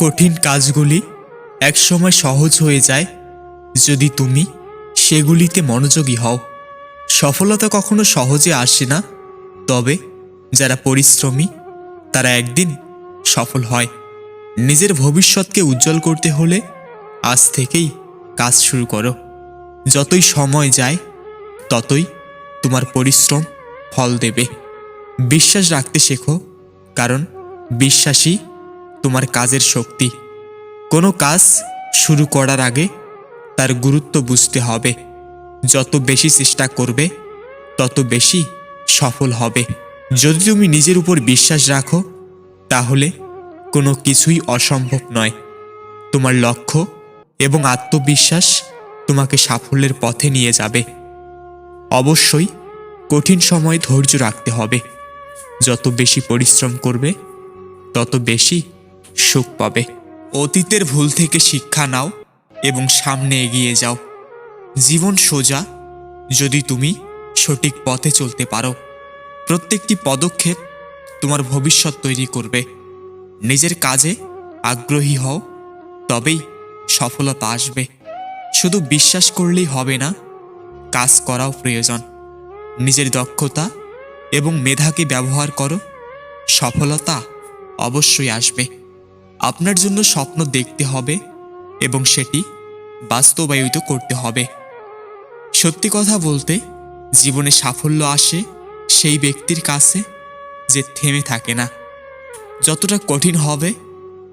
কঠিন কাজগুলি একসময় সহজ হয়ে যায়। যদি তুমি সেগুলিতে মনোযোগী হও, সফলতা কখনো সহজে আসে না। তবে যারা পরিশ্রমী, তারা একদিন সফল হয়। নিজের ভবিষ্যৎকে উজ্জ্বল করতে হলে আজ থেকেই কাজ শুরু করো। যতই সময় যায়, ততই তোমার পরিশ্রম ফল দেবে। বিশ্বাস রাখতে শেখো, কারণ বিশ্বাসই তোমার কাজের শক্তি। কোনো কাজ শুরু করার আগে তার গুরুত্ব বুঝতে হবে। যত বেশি চেষ্টা করবে, তত বেশি সফল হবে। যদি তুমি নিজের উপর বিশ্বাস রাখো, তাহলে কোনো কিছুই অসম্ভব নয়। তোমার লক্ষ্য এবং আত্মবিশ্বাস তোমাকে সাফল্যের পথে নিয়ে যাবে। অবশ্যই কঠিন সময়ে ধৈর্য রাখতে হবে। যত বেশি পরিশ্রম করবে, তত বেশি সুখ পাবে। অতীতের ভুল থেকে শিক্ষা নাও এবং সামনে এগিয়ে যাও। জীবন সোজা, যদি তুমি সঠিক পথে চলতে পারো। প্রত্যেকটি পদক্ষেপ তোমার ভবিষ্যৎ তৈরি করবে। নিজের কাজে আগ্রহী হও, তবেই সফলতা আসবে। শুধু বিশ্বাস করলেই হবে না, কাজ করাও প্রয়োজন। নিজের দক্ষতা এবং মেধাকে ব্যবহার করো, সফলতা অবশ্যই আসবে। আপনার জন্য স্বপ্ন দেখতে হবে এবং সেটি বাস্তবায়িত করতে হবে। সত্যি কথা বলতে, জীবনে সাফল্য আসে সেই ব্যক্তির কাছে যে থেমে থাকে না। যতটা কঠিন হবে,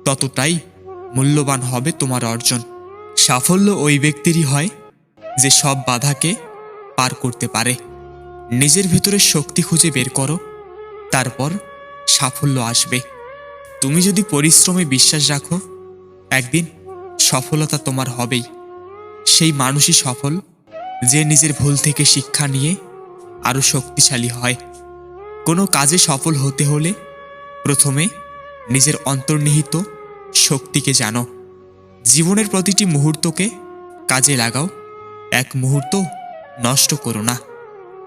ততটাই মূল্যবান হবে তোমার অর্জন। সাফল্য ওই ব্যক্তিরই হয় যে সব বাধাকে পার করতে পারে। নিজের ভেতরে শক্তি খুঁজে বের করো, তারপর সাফল্য আসবে। তুমি যদি পরিশ্রমে বিশ্বাস রাখো, একদিন সফলতা তোমার হবেই। সেই মানুষই সফল, যে নিজের ভুল থেকে শিক্ষা নিয়ে আরও শক্তিশালী হয়। কোনো কাজে সফল হতে হলে প্রথমে নিজের অন্তর্নিহিত শক্তিকে জানো। জীবনের প্রতিটি মুহূর্তকে কাজে লাগাও। এক মুহূর্ত নষ্ট করো না।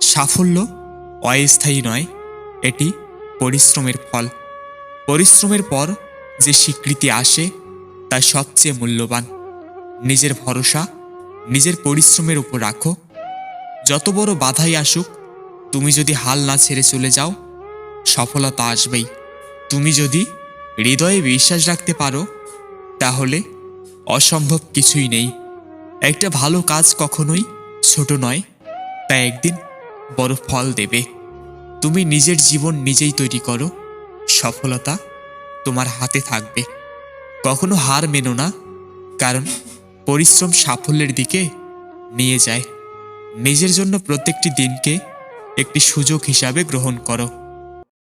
সাফল্য অস্থায়ী নয়, এটি পরিশ্রমের ফল। পরিশ্রমের পর যে স্বীকৃতি আসে, তা সবচেয়ে মূল্যবান। নিজের ভরসা, নিজের পরিশ্রমের উপর রাখো। যত বড় বাধাই আসুক, তুমি যদি হাল না ছেড়ে চলে যাও, সফলতা আসবেই। তুমি যদি হৃদয়ে বিশ্বাস রাখতে পারো, তাহলে অসম্ভব কিছুই নেই। একটা ভালো কাজ কখনোই ছোট নয়, তা একদিন বড় ফল দেবে। তুমি নিজের জীবন নিজেই তৈরি করো। সফলতা তোমার হাতে থাকবে। কখনো হার মেনো না, কারণ পরিশ্রম সাফল্যের দিকে নিয়ে যায়। নিজের জন্য প্রত্যেকটি দিনকে একটি সুযোগ হিসাবে গ্রহণ করো।